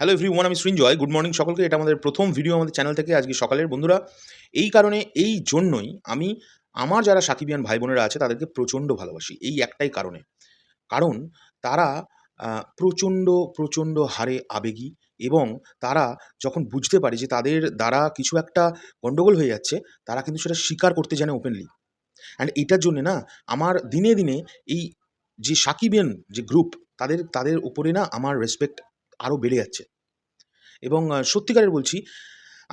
Hello every one আমি Srinjoy good morning সকলকে। এটা আমাদের প্রথম ভিডিও আমাদের চ্যানেল থেকে আজকে সকালের। বন্ধুরা, এই কারণে, এই জন্যই আমি, আমার যারা সাকিবিয়ান ভাই বোনেরা আছে, তাদেরকে প্রচণ্ড ভালোবাসি। এই একটাই কারণে। কারণ, তারা প্রচণ্ড প্রচণ্ড হারে আবেগী এবং তারা যখন বুঝতে পারে যে তাদের দ্বারা কিছু একটা গণ্ডগোল হয়ে যাচ্ছে, তারা কিন্তু সেটা স্বীকার করতে জানে ওপেনলি অ্যান্ড এটার জন্যে না, আমার দিনে দিনে এই যে সাকিবিয়ান যে গ্রুপ তাদের তাদের উপরে না আমার রেসপেক্ট আরও বেড়ে যাচ্ছে। এবং সত্যিকারের বলছি,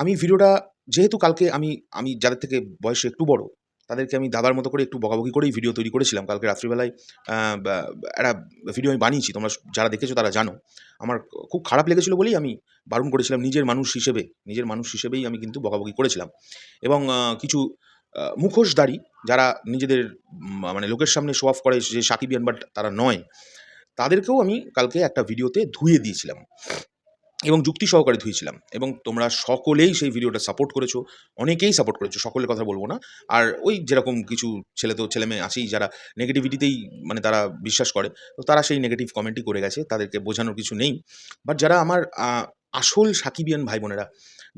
আমি ভিডিওটা যেহেতু কালকে আমি আমি যাদের থেকে বয়সে একটু বড়, তাদেরকে আমি দাদার মতো করে একটু বকাবকি করেই ভিডিও তৈরি করেছিলাম। কালকে রাত্রিবেলায় একটা ভিডিও আমি বানিয়েছি, তোমরা যারা দেখেছ তারা জানো। আমার খুব খারাপ লেগেছিল বলেই আমি বারণ করেছিলাম নিজের মানুষ হিসেবে, নিজের মানুষ হিসেবেই আমি কিন্তু বকাবকি করেছিলাম। এবং কিছু মুখোশধারী যারা নিজেদের মানে লোকের সামনে শো অফ করে যে সাকিবিয়ান বাট তারা নয় তাদেরকেও আমি কালকে একটা ভিডিওতে ধুয়ে দিয়েছিলাম এবং যুক্তি সহকারে ধুয়েছিলাম। এবং তোমরা সকলেই সেই ভিডিওটা সাপোর্ট করেছ, অনেকেই সাপোর্ট করেছ, সকলের কথা বলব না। আর ওই যেরকম কিছু ছেলে তো, ছেলে মেয়ে আছেই, যারা নেগেটিভিটিতেই মানে তারা বিশ্বাস করে, তো তারা সেই নেগেটিভ কমেন্টই করে গেছে, তাদেরকে বোঝানোর কিছু নেই। বাট যারা আমার আসল সাকিবিয়ান ভাই বোনেরা,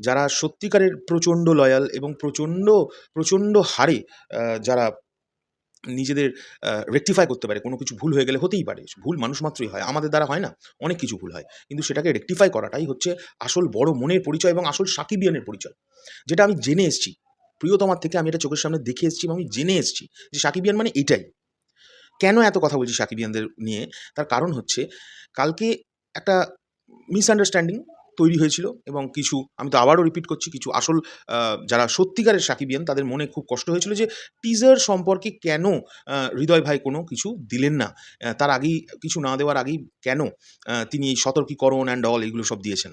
যারা সত্যিকারের প্রচণ্ড লয়াল এবং প্রচণ্ড প্রচণ্ড হারে যারা নিজেদের রেকটিফাই করতে পারে। কোনো কিছু ভুল হয়ে গেলে হতেই পারে। ভুল মানুষ মাত্রই হয়। আমাদের দ্বারা হয় না। অনেক কিছু ভুল হয়। কিন্তু সেটাকে রেকটিফাই করাটাই হচ্ছে আসল বড় মনের পরিচয় এবং আসল সাকিবিয়ানের পরিচয়। যেটা আমি জেনে এসেছি। প্রিয়তমার থেকে আমি এটা চোখের সামনে দেখে এসেছি এবং আমি জেনে এসেছি যে সাকিবিয়ান মানে এটাই। কেন এত কথা বলছি সাকিবিয়ানদের নিয়ে? তার কারণ হচ্ছে, কালকে একটা মিসআন্ডারস্ট্যান্ডিং তৈরি হয়েছিল এবং কিছু, আমি তো আবারও রিপিট করছি, কিছু আসল যারা সত্যিকারের সাকিবিয়ান তাদের মনে খুব কষ্ট হয়েছিল যে টিজার সম্পর্কে কেন হৃদয় ভাই কোনো কিছু দিলেন না। তার আগেই কিছু না দেওয়ার আগেই কেন তিনি এই সতর্কীকরণ অ্যান্ড অল এগুলো সব দিয়েছেন।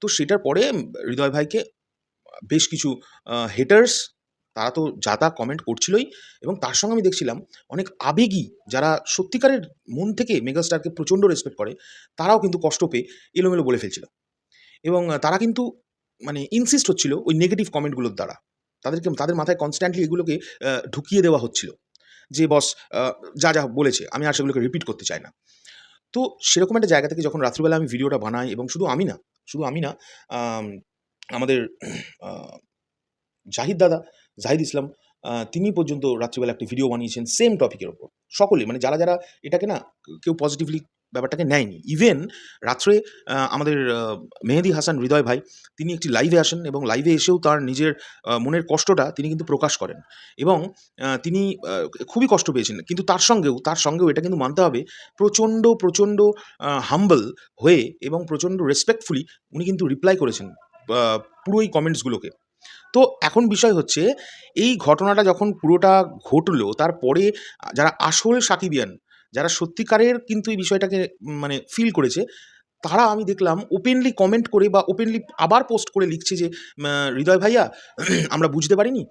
তো সেটার পরে হৃদয় ভাইকে বেশ কিছু হেটার্স তারা তো যা তা কমেন্ট করছিলই এবং তার সঙ্গে আমি দেখছিলাম অনেক আবেগী যারা সত্যিকারের মন থেকে মেগাস্টারকে প্রচণ্ড রেসপেক্ট করে, তারাও কিন্তু কষ্ট পেয়ে এলোমেলো বলে ফেলছিল। এবং তারা কিন্তু মানে ইনসিস্ট হচ্ছিল ওই নেগেটিভ কমেন্টগুলোর দ্বারা। তাদেরকে, তাদের মাথায় কনস্ট্যান্টলি এগুলোকে ঢুকিয়ে দেওয়া হচ্ছিল। যে, বস যা যা বলেছে, আমি আর সেগুলোকে রিপিট করতে চাই না। তো সেরকম একটা জায়গা থেকে যখন রাত্রিবেলা আমি ভিডিওটা বানাই, এবং শুধু আমি না, শুধু আমি না আমাদের জাহিদ দাদা, জাহিদ ইসলাম তিনি পর্যন্ত রাত্রিবেলা একটি ভিডিও বানিয়েছেন সেম টপিকের ওপর। সকলে মানে যারা যারা এটাকে না, কেউ পজিটিভলি ব্যাপারটাকে নেয়নি। ইভেন রাত্রে আমাদের মেহেদি হাসান হৃদয় ভাই তিনি একটি লাইভে আসেন এবং লাইভে এসেও তার নিজের মনের কষ্টটা তিনি কিন্তু প্রকাশ করেন। এবং তিনি খুবই কষ্ট পেয়েছেন। কিন্তু তার সঙ্গেও তার সঙ্গেও এটা কিন্তু মানতে হবে প্রচণ্ড প্রচণ্ড হাম্বল হয়ে এবং প্রচণ্ড রেসপেক্টফুলি উনি কিন্তু রিপ্লাই করেছেন আহ, পুরো এই কমেন্টসগুলোকে তো এখন বিষয় হচ্ছে এই ঘটনাটা যখন পুরোটা ঘটলো তারপরে যারা আসল সাকিবিয়ান যারা সত্যিকারের কিন্তু এই বিষয়টাকে মানে ফিল করেছে, তারা আমি দেখলাম ওপেনলি কমেন্ট করে বা ওপেনলি আবার পোস্ট করে লিখছে যে হৃদয় ভাইয়া, আমরা বুঝতে পারিনি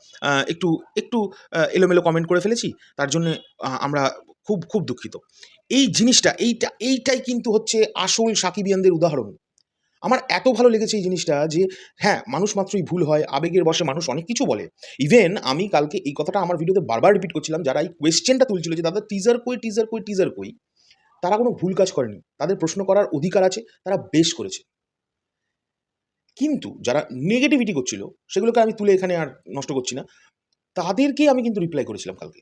একটু একটু এলোমেলো কমেন্ট করে ফেলেছি, তার জন্য আমরা খুব খুব দুঃখিত। এই জিনিসটা, এইটা, এইটাই কিন্তু হচ্ছে আসল সাকিবিয়ানদের উদাহরণ। আমার এত ভালো লেগেছে এই জিনিসটা যে হ্যাঁ মানুষ মাত্রই ভুল হয়, আবেগের বসে মানুষ অনেক কিছু বলে। ইভেন আমি কালকে এই কথাটা আমার ভিডিওতে বারবার রিপিট করছিলাম, যারা এই কোয়েশ্চেনটা তুলছিল যে, দাদা টিজার কই টিজার কই টিজার কই? তারা কোনো ভুল কাজ করেনি। তাদের প্রশ্ন করার অধিকার আছে, তারা বেশ করেছে। কিন্তু যারা নেগেটিভিটি করছিল, সেগুলোকে আমি তুলে এখানে আর নষ্ট করছি না। তাদেরকে আমি কিন্তু রিপ্লাই করেছিলাম কালকে।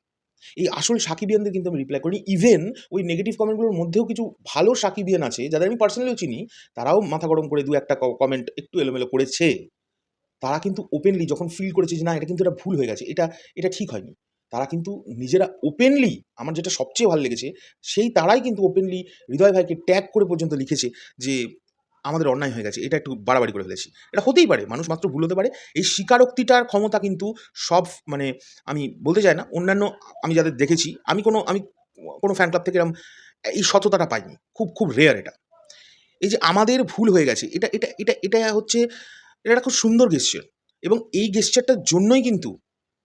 এই আসল সাকিবিয়ানদের কিন্তু আমি রিপ্লাই করিনি। ইভেন ওই নেগেটিভ কমেন্টগুলোর মধ্যেও কিছু ভালো সাকিবিয়ান আছে, যাদের আমি পার্সোনালিও চিনি, তারাও মাথা গরম করে দু একটা কমেন্ট একটু এলোমেলো করেছে। তারা কিন্তু ওপেনলি যখন ফিল করেছে যে না, এটা কিন্তু এটা ভুল হয়ে গেছে, এটা এটা ঠিক হয়নি, তারা কিন্তু নিজেরা ওপেনলি আমার যেটা সবচেয়ে ভালো লেগেছে, সেই তারাই কিন্তু ওপেনলি হৃদয় ভাইকে ট্যাগ করে পর্যন্ত লিখেছে যে আমাদের অন্যায় হয়ে গেছে, এটা একটু বাড়াবাড়ি করে ফেলেছি। এটা হতেই পারে, মানুষ মাত্র ভুল হতে পারে। এই স্বীকারোক্তিটার ক্ষমতা কিন্তু সব মানে আমি বলতে চাই না, অন্যান্য আমি যাদের দেখেছি, আমি কোনো আমি কোনো ফ্যান ক্লাব থেকে এরকম এই সততাটা পাইনি, খুব খুব রেয়ার এটা। এই যে আমাদের ভুল হয়ে গেছে, এটা এটা এটা এটা হচ্ছে, এটা একটা খুব সুন্দর গেস্টার এবং এই গেস্টারটার জন্যই কিন্তু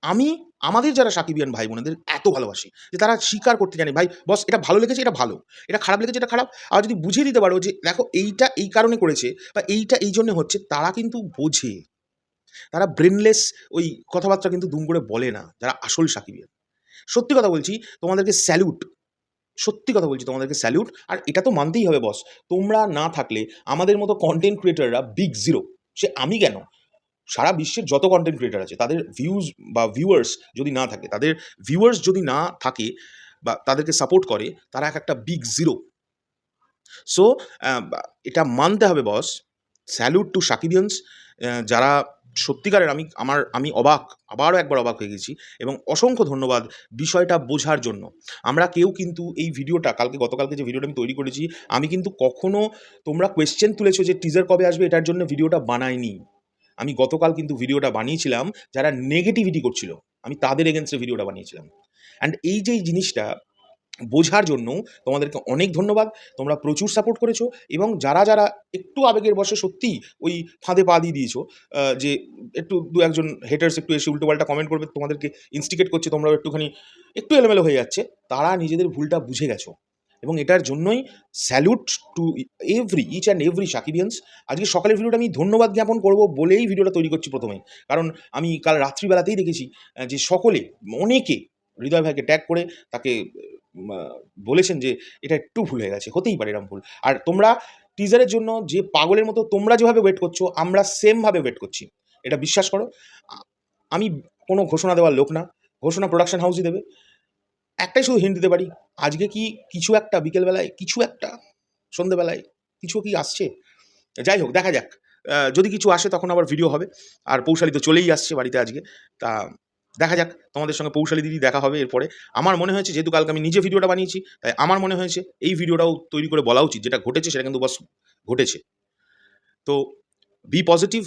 আমি আমাদের যারা সাকিবিয়ান ভাই বোনেদের এত ভালোবাসি যে তারা স্বীকার করতে জানে, ভাই, বস, এটা ভালো লেগেছে, এটা ভালো। এটা খারাপ লেগেছে, এটা খারাপ। আর যদি বুঝিয়ে দিতে পারো যে, দেখো, এইটা এই কারণে করেছে বা এইটা এই জন্য হচ্ছে, তারা কিন্তু বোঝে। তারা ব্রেনলেস ওই কথাবার্তা কিন্তু দুম করে বলে না, যারা আসল সাকিবিয়ান। সত্যি কথা বলছি, তোমাদেরকে স্যালুট সত্যি কথা বলছি, তোমাদেরকে স্যালিউট আর এটা তো মানতেই হবে, বস। তোমরা না থাকলে আমাদের মতো কন্টেন্ট ক্রিয়েটাররা বিগ জিরো সে আমি কেন? সারা বিশ্বের যত কন্টেন্ট ক্রিয়েটার আছে, তাদের ভিউজ বা ভিউয়ার্স যদি না থাকে, তাদের ভিউয়ার্স যদি না থাকে বা তাদেরকে সাপোর্ট করে, তারা এক একটা বিগ জিরো সো এটা মানতে হবে বস স্যালুট টু সাকিবিয়ান্স যারা সত্যিকারের আমি, আমার, আমি অবাক, আবারও একবার অবাক হয়ে গেছি এবং অসংখ্য ধন্যবাদ বিষয়টা বোঝার জন্য। আমরা কেউ কিন্তু এই ভিডিওটা, কালকে, গতকালকে যে ভিডিওটা আমি তৈরি করেছি, আমি কিন্তু কখনো তোমরা কোয়েশ্চেন তুলেছো যে টিজার কবে আসবে, এটার জন্য ভিডিওটা বানাইনি। আমি গতকাল কিন্তু ভিডিওটা বানিয়েছিলাম যারা নেগেটিভিটি করছিল। আমি তাদের এগেনস্টে ভিডিওটা বানিয়েছিলাম। অ্যান্ড এই যে জিনিসটা বোঝার জন্য তোমাদেরকে অনেক ধন্যবাদ। তোমরা প্রচুর সাপোর্ট করেছ এবং যারা যারা একটু আবেগের বসে সত্যিই ওই ফাঁদে পা দিয়ে দিয়েছ যে একটু দু একজন হেটার্স একটু এসে উল্টোপাল্টা কমেন্ট করবে, তোমাদেরকে ইনস্টিকেট করছে, তোমরাও একটুখানি একটু এলোমেলো হয়ে যাচ্ছে, তারা নিজেদের ভুলটা বুঝে গেছো। এবং এটার জন্যই salute to every each and every Sakibians আজকে সকালের ভিডিওটা আমি ধন্যবাদ জ্ঞাপন করব বলেই ভিডিওটা তৈরি করছি প্রথমে। কারণ আমি কাল রাত্রিবেলাতেই দেখেছি যে সকলে, অনেকে হৃদয় ভাইকে ট্যাগ করে তাকে বলেছেন যে এটা একটু ভুল হয়ে গেছে, হতেই পারে এরকম ভুল। আর তোমরা টিজারের জন্য যে পাগলের মতো তোমরা যেভাবে ওয়েট করছ, আমরা সেমভাবে ওয়েট করছি। এটা বিশ্বাস করো আমি কোনো ঘোষণা দেওয়ার লোক না। ঘোষণা প্রোডাকশন হাউসই দেবে। একটাই শুধু হিন্ট দিতে পারি আজকে কি কিছু একটা বিকেলবেলায়, কিছু একটা সন্ধেবেলায়, কিছু কি আসছে? যাই হোক, দেখা যাক। যদি কিছু আসে তখন আবার ভিডিও হবে। আর পৌশালি তো চলেই আসছে বাড়িতে আজকে। তা দেখা যাক, তোমাদের সঙ্গে পৌশালি দিদি দেখা হবে এরপরে। আমার মনে হয়েছে, যেহেতু কালকে আমি নিজে ভিডিওটা বানিয়েছি, তাই আমার মনে হয়েছে এই ভিডিওটাও তৈরি করে বলা উচিত। যেটা ঘটেছে সেটা কিন্তু বাস ঘটেছে। তো বি পজিটিভ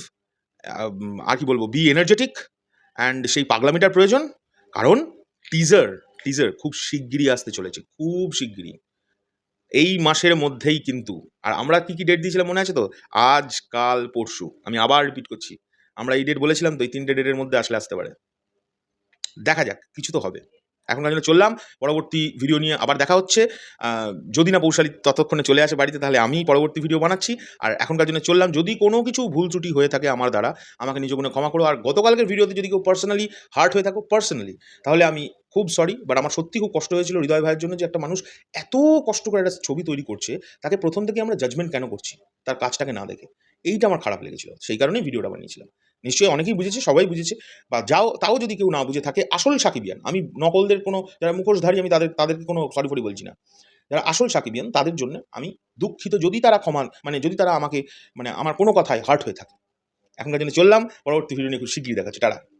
আর কি বলব? বি এনার্জেটিক অ্যান্ড সেই পাগলামিটার প্রয়োজন। কারণ টিজার টিজার খুব শিগগিরই আসতে চলেছে, খুব শিগগিরই। এই মাসের মধ্যেই কিন্তু, আর আমরা কি কি ডেট দিয়েছিলাম মনে আছে তো? আজ, কাল, পরশু, আমি আবার রিপিট করছি। আমরা এই ডেট বলেছিলাম তো, এই তিনটে ডেটের মধ্যে আসলে আসতে পারে। দেখা যাক, কিছু তো হবে। এখনকার জন্য চললাম, পরবর্তী ভিডিও নিয়ে আবার দেখা হচ্ছে। যদি না পৌশালী ততক্ষণে চলে আসে বাড়িতে, তাহলে আমি পরবর্তী ভিডিও বানাচ্ছি। আর এখনকার জন্য চললাম, যদি কোনো কিছু ভুল ত্রুটি হয়ে থাকে আমার দ্বারা, আমাকে নিজ গুণে ক্ষমা করো। আর গতকালকের ভিডিওতে যদি কেউ পার্সোনালি হার্ট হয়ে থাকো পার্সোনালি তাহলে আমি খুব সরি বাট আমার সত্যি খুব কষ্ট হয়েছিল হৃদয় ভাইয়ের জন্য যে একটা মানুষ এত কষ্ট করে একটা ছবি তৈরি করছে, তাকে প্রথম থেকে আমরা জাজমেন্ট কেন করছি, তার কাজটাকে না দেখে। এইটা আমার খারাপ লেগেছিল, সেই কারণেই ভিডিওটা বানিয়েছিলাম। নিশ্চয়ই অনেকেই বুঝেছে, সবাই বুঝেছে, বা যাও, তাও যদি কেউ না বুঝে থাকে, আসল সাকিবিয়ান, আমি নকলদের কোনো, যারা মুখোশধারী, আমি তাদের, তাদেরকে কোনো সরি ফরি বলছি না। যারা আসল সাকিবিয়ান, তাদের জন্য আমি দুঃখিত যদি তারা ক্ষমা মানে যদি তারা আমাকে মানে আমার কোনো কথায় হার্ট হয়ে থাকে। এখনকার জন্য চললাম, পরবর্তী ভিডিও নিয়ে খুব শিগগিরই দেখাচ্ছে, টাটা।